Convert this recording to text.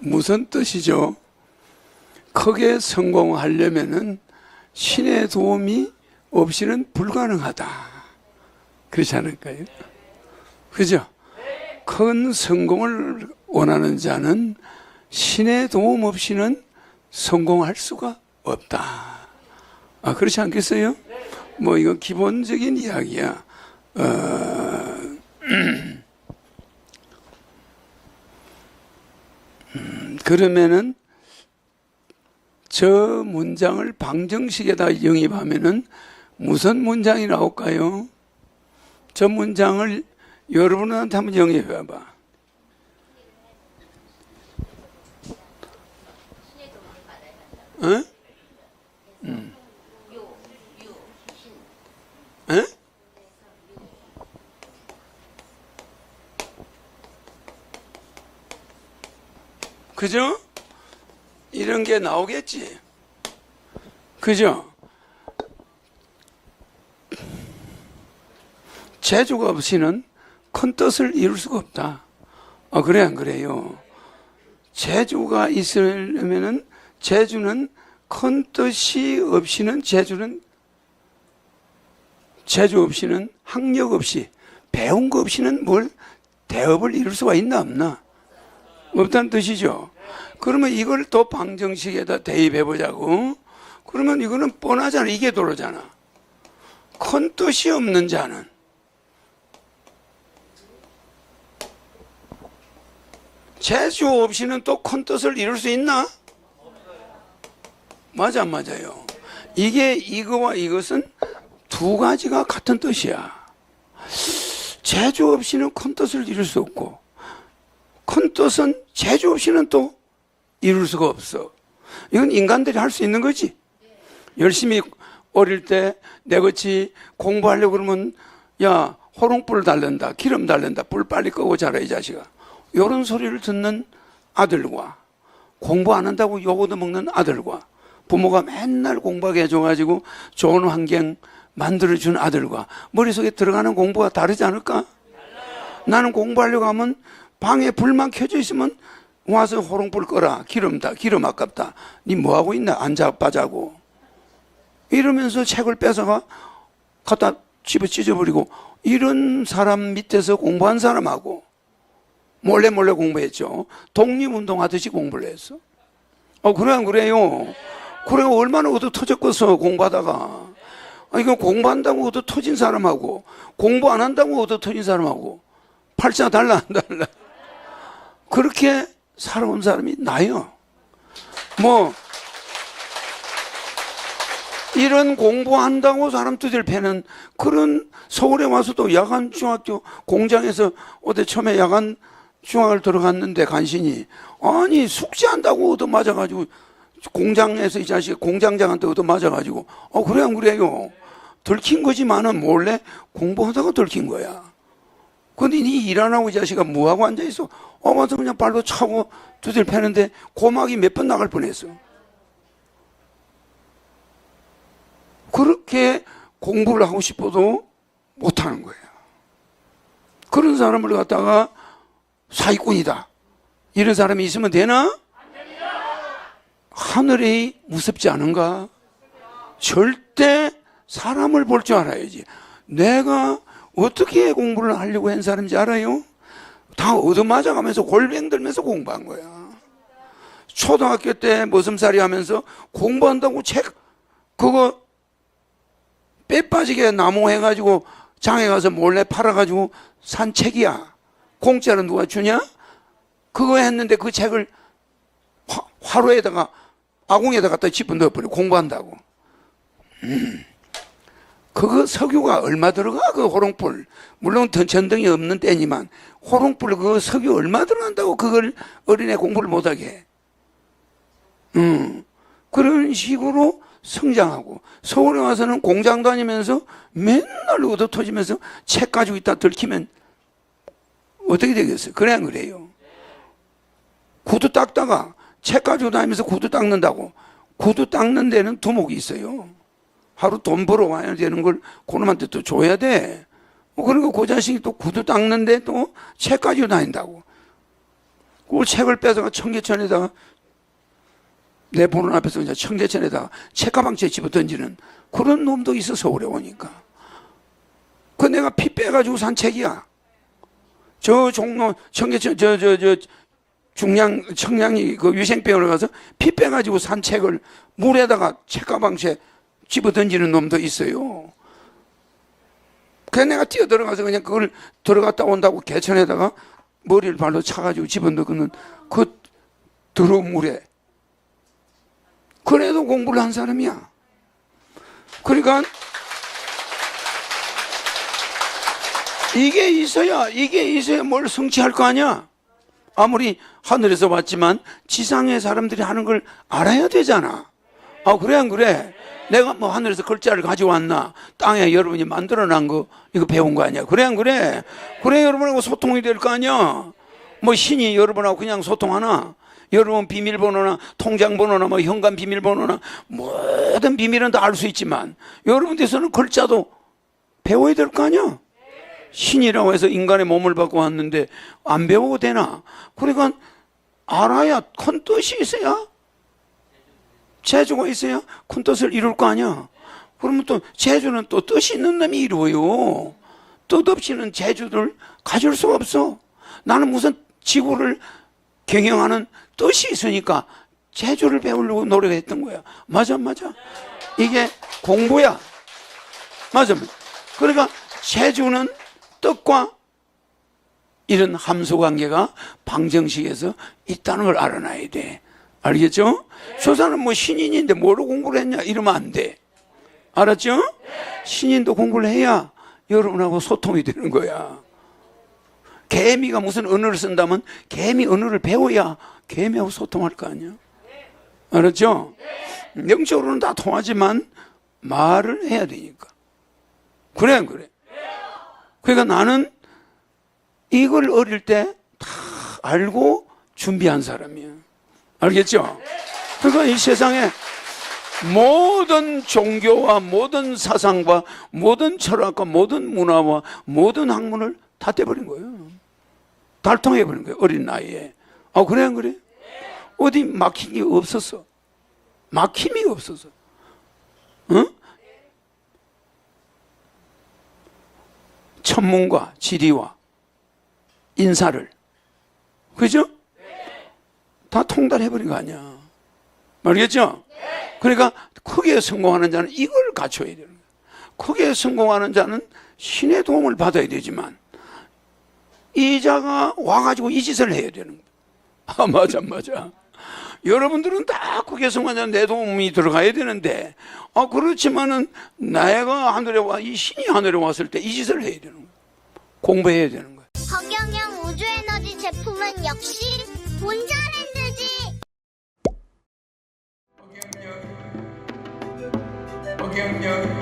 무슨 뜻이죠? 크게 성공하려면은 신의 도움이 없이는 불가능하다. 그렇지 않을까요? 그죠? 큰 성공을 원하는 자는 신의 도움 없이는 성공할 수가 없다. 아, 그렇지 않겠어요? 뭐, 이건 기본적인 이야기야. 어, 그러면은 저 문장을 방정식에다 영입하면은 무슨 문장이 나올까요? 저 문장을 여러분한테 한번 영입해 봐. 어? 그죠? 이런 게 나오겠지. 그죠? 재주가 없이는 큰 뜻을 이룰 수가 없다. 아, 그래, 안 그래요? 재주가 있으려면은 재주는 큰 뜻이 없이는 재주는 재주 없이는 학력 없이 배운 거 없이는 뭘 대업을 이룰 수가 있나 없나? 없다는 뜻이죠. 그러면 이걸 또 방정식에다 대입해 보자고. 그러면 이거는 뻔하잖아. 이게 도로잖아. 큰 뜻이 없는 자는 재주 없이는 또 큰 뜻을 이룰 수 있나? 맞아, 안 맞아요. 이게 이거와 이것은 두 가지가 같은 뜻이야. 재주 없이는 큰 뜻을 이룰 수 없고, 큰 뜻은 재주 없이는 또 이룰 수가 없어. 이건 인간들이 할 수 있는 거지. 열심히 어릴 때 내같이 공부하려고 그러면 야 호롱불 달랜다 기름 달랜다 불 빨리 끄고 자라 이 자식아 이런 소리를 듣는 아들과 공부 안 한다고 요거도 먹는 아들과 부모가 맨날 공부하게 해줘가지고 좋은 환경 만들어준 아들과 머릿속에 들어가는 공부가 다르지 않을까? 나는 공부하려고 하면 방에 불만 켜져 있으면 와서 호롱불 꺼라 기름다 기름 아깝다 니 뭐하고 있나 앉아 빠자고 이러면서 책을 뺏어가 갖다 집어 찢어버리고 이런 사람 밑에서 공부한 사람하고 몰래 몰래 공부했죠. 독립운동 하듯이 공부를 했어. 어, 그래, 안 그래요? 그래, 얼마나 얻어 터졌겠어, 공부하다가. 아, 이거 공부한다고 얻어 터진 사람하고, 공부 안 한다고 얻어 터진 사람하고, 팔자 달라, 안 달라. 그렇게 살아온 사람이 나요. 뭐, 이런 공부한다고 사람 두들 패는 그런 서울에 와서도 야간 중학교 공장에서 어제 처음에 야간 중학을 들어갔는데 간신히 아니 숙제한다고 얻어 맞아가지고 공장에서 이 자식 공장장한테 얻어 맞아가지고 어 그래 안 그래요 들킨 거지만은 몰래 공부하다가 들킨 거야 근데 니일안 하고 이 자식아 뭐하고 앉아있어 어 맞아 그냥 발로 차고 두들 패는데 고막이 몇 번 나갈 뻔했어 그렇게 공부를 하고 싶어도 못하는 거예요. 그런 사람을 갖다가 사기꾼이다. 이런 사람이 있으면 되나? 하늘이 무섭지 않은가? 절대 사람을 볼 줄 알아야지. 내가 어떻게 공부를 하려고 한 사람인지 알아요? 다 얻어맞아가면서 골뱅 들면서 공부한 거야. 초등학교 때 머슴살이 하면서 공부한다고 책, 그거 빼 빠지게 나무 해가지고 장에 가서 몰래 팔아가지고 산 책이야. 공짜로 누가 주냐? 그거 했는데 그 책을 화, 화로에다가 아궁에다 갖다 집어 넣어버려 공부한다고. 음. 그거 석유가 얼마 들어가? 그 호롱불. 물론 전등이 없는 때니만 호롱불 그 석유 얼마 들어간다고 그걸 어린애 공부를 못하게 해. 음. 그런 식으로 성장하고 서울에 와서는 공장 다니면서 맨날 얻어 터지면서 책 가지고 있다 들키면 어떻게 되겠어요? 그래 안 그래요? 구두 닦다가 책 가지고 다니면서 구두 닦는다고 구두 닦는 데는 두목이 있어요. 하루 돈 벌어 와야 되는 걸 그놈한테 또 줘야 돼. 그리고 그 자식이 또 구두 닦는데 또책 가지고 다닌다고. 그 책을 뺏어가 청계천에다가 내 보는 앞에서 그냥 청계천에다가 책가방채 집어 던지는 그런 놈도 있어 서울에 오니까. 그 내가 피 빼가지고 산 책이야. 저 종로 청계천 저 저 저 중량 청량이 그 위생병원에 가서 피 빼가지고 산 책을 물에다가 책가방채 집어 던지는 놈도 있어요. 그냥 내가 뛰어 들어가서 그냥 그걸 들어갔다 온다고 개천에다가 머리를 발로 차가지고 집어넣는 그 더러운 물에 그래도 공부를 한 사람이야. 그러니까 이게 있어야 이게 있어야 뭘 성취할 거 아니야. 아무리 하늘에서 왔지만 지상의 사람들이 하는 걸 알아야 되잖아. 아 그래 안 그래? 내가 뭐 하늘에서 글자를 가져왔나? 땅에 여러분이 만들어낸 거 이거 배운 거 아니야? 그래 안 그래? 그래 여러분하고 소통이 될 거 아니야? 뭐 신이 여러분하고 그냥 소통하나? 여러분 비밀번호나 통장번호나 뭐 현관 비밀번호나 모든 비밀은 다 알 수 있지만 여러분께서는 글자도 배워야 될 거 아니야? 신이라고 해서 인간의 몸을 받고 왔는데 안 배워도 되나? 그러니까 알아야 큰 뜻이 있어야 재주가 있어야 큰 뜻을 이룰 거 아니야. 그러면 또 재주는 또 뜻이 있는 놈이 이루어요. 뜻 없이는 재주를 가질 수가 없어. 나는 무슨 지구를 경영하는 뜻이 있으니까 재주를 배우려고 노력했던 거야. 맞아, 맞아. 이게 공부야. 맞아. 그러니까 재주는 뜻과 이런 함수 관계가 방정식에서 있다는 걸 알아놔야 돼. 알겠죠? 저 사람 뭐 신인인데 뭐로 공부를 했냐? 이러면 안 돼. 알았죠? 신인도 공부를 해야 여러분하고 소통이 되는 거야. 개미가 무슨 언어를 쓴다면 개미 언어를 배워야 개미하고 소통할 거 아니야? 알았죠? 영적으로는 다 통하지만 말을 해야 되니까. 그래, 안 그래? 그러니까 나는 이걸 어릴 때 다 알고 준비한 사람이야. 알겠죠? 그러니까 이 세상에 모든 종교와 모든 사상과 모든 철학과 모든 문화와 모든 학문을 다 떼버린 거예요. 달통해버린 거예요. 어린 나이에. 아, 그래, 안 그래? 어디 막힌 게 없었어. 막힘이 없었어. 응? 천문과 지리와 인사를. 그죠? 다 통달해버린 거 아니야. 알겠죠? 그러니까 크게 성공하는 자는 이걸 갖춰야 되는 거야. 크게 성공하는 자는 신의 도움을 받아야 되지만 이 자가 와가지고 이 짓을 해야 되는 거야. 아, 맞아, 맞아. 여러분들은 다 크게 성공하는 내 도움이 들어가야 되는데, 아, 그렇지만은 내가 하늘에 와, 이 신이 하늘에 왔을 때 이 짓을 해야 되는 거야. 공부해야 되는 거야. 허경영 우주에너지 제품은 역시 본자 랜드지. 허경영